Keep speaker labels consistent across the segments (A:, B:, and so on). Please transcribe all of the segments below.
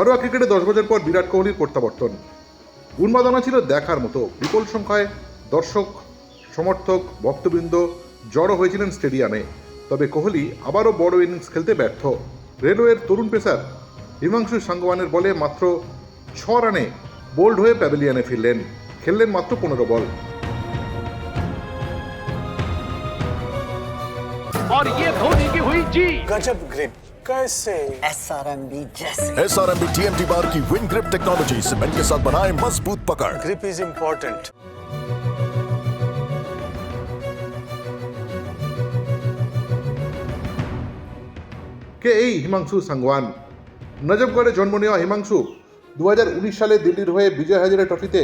A: ঘরোয়া ক্রিকেটে দশ বছর পর বিরাট কোহলির প্রত্যাবর্তন উন্মাদনা ছিল দেখার মতো বিপুল সংখ্যায় দর্শক সমর্থক ভক্তবৃন্দ জড়ো হয়েছিলেন স্টেডিয়ামে তবে কোহলি আবারও বড় ইনিংস খেলতে ব্যর্থ রেলওয়ের তরুণ পেসার হিমাংশু সাঙ্গওয়ানের বলে মাত্র ছ রানে বোল্ড হয়ে প্যাভিলিয়নে ফিরলেন খেললেন মাত্র পনেরো বল
B: और ये धोनी की हुई जी
C: गजब ग्रिप कैसे
D: एस आर एम बी जैसे
E: S R M B T M T bar की विन ग्रिप टेक्नोलॉजी सीमेंट के साथ बनाए मजबूत पकड़
C: ग्रिप इज इम्पोर्टेंट
A: কে এই হিমাংশু সাংওয়ান নজফগড়ে জন্ম নেওয়া হিমাংশু দু সালে দিল্লির হয়ে বিজয় হাজারে ট্রফিতে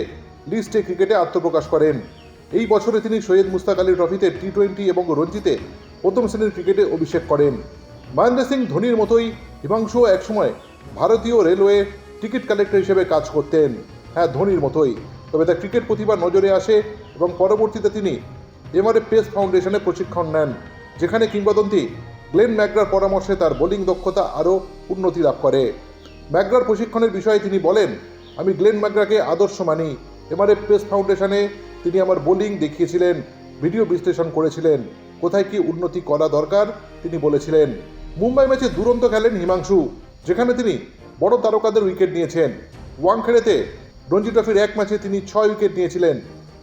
A: লিস্টে ক্রিকেটে আত্মপ্রকাশ করেন এই বছরে তিনি সৈয়দ মুস্তাক আলী ট্রফিতে টি টোয়েন্টি এবং রঞ্জিতে প্রথম শ্রেণীর ক্রিকেটে অভিষেক করেন মহেন্দ্র সিং ধোনির মতোই হিমাংশুও একসময় ভারতীয় রেলওয়ে টিকিট কালেক্টর হিসেবে কাজ করতেন। হ্যাঁ ধোনির মতোই। তবে তার ক্রিকেট প্রতিভা নজরে আসে এবং পরবর্তীতে তিনি এমআরএ পেস ফাউন্ডেশনে প্রশিক্ষণ নেন, যেখানে কিংবদন্তি গ্লেন ম্যাকগ্রার পরামর্শে তার বোলিং দক্ষতা আরও উন্নতি লাভ করে। ম্যাকগ্রার প্রশিক্ষণের বিষয়ে তিনি বলেন, আমি গ্লেন ম্যাকগ্রাকে আদর্শ মানি। এমআরএ পেস ফাউন্ডেশনে তিনি আমার বোলিং দেখিয়েছিলেন, ভিডিও বিশ্লেষণ করেছিলেন, কোথায় কি উন্নতি করা দরকার? তিনি বলেছিলেন। মুম্বাই ম্যাচে দুরন্ত খেলেন হিমাংশু, যেখানে তিনি বড় তারকাদের উইকেট নিয়েছেন। ওয়াংখেড়েতে রঞ্জি ট্রফির এক ম্যাচে তিনি ছয় উইকেট নিয়েছিলেন,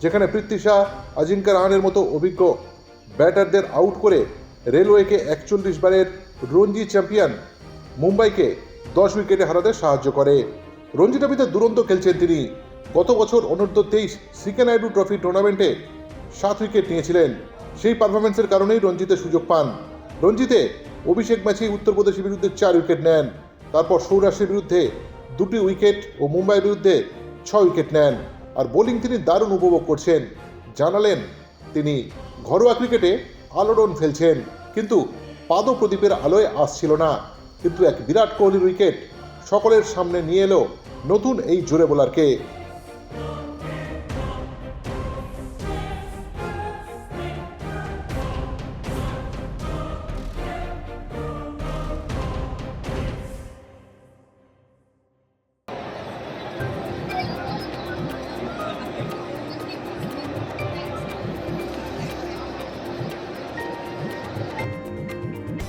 A: যেখানে পৃথ্বী শাহ, আজিঙ্কা রাহানের মতো অভিজ্ঞ ব্যাটারদের আউট করে রেলওয়েকে একচল্লিশ বারের রঞ্জি চ্যাম্পিয়ন মুম্বাইকে দশ উইকেটে হারাতে সাহায্য করে। রঞ্জি ট্রফিতে দুরন্ত খেলছেন তিনি। গত বছর অনূর্ধ্ব তেইশ সিকে নাইডু ট্রফি টুর্নামেন্টে সাত উইকেট নিয়েছিলেন। সেই পারফরমেন্সের কারণেই রঞ্জিতে সুযোগ পান। রঞ্জিতে অভিষেক ম্যাচেই উত্তরপ্রদেশের বিরুদ্ধে চার উইকেট নেন। তারপর সৌরাষ্ট্রের বিরুদ্ধে দুটি উইকেট ও মুম্বাইয়ের বিরুদ্ধে ছয় উইকেট নেন। আর বোলিং তিনি দারুণ উপভোগ করছেন। জানালেন তিনি, ঘরোয়া ক্রিকেটে আলোড়ন ফেলছেন, কিন্তু পাদ প্রদীপের আলোয় আসছিল না। কিন্তু এক বিরাট কোহলির উইকেট সকলের সামনে নিয়ে এলো নতুন এই জোরে বোলারকে।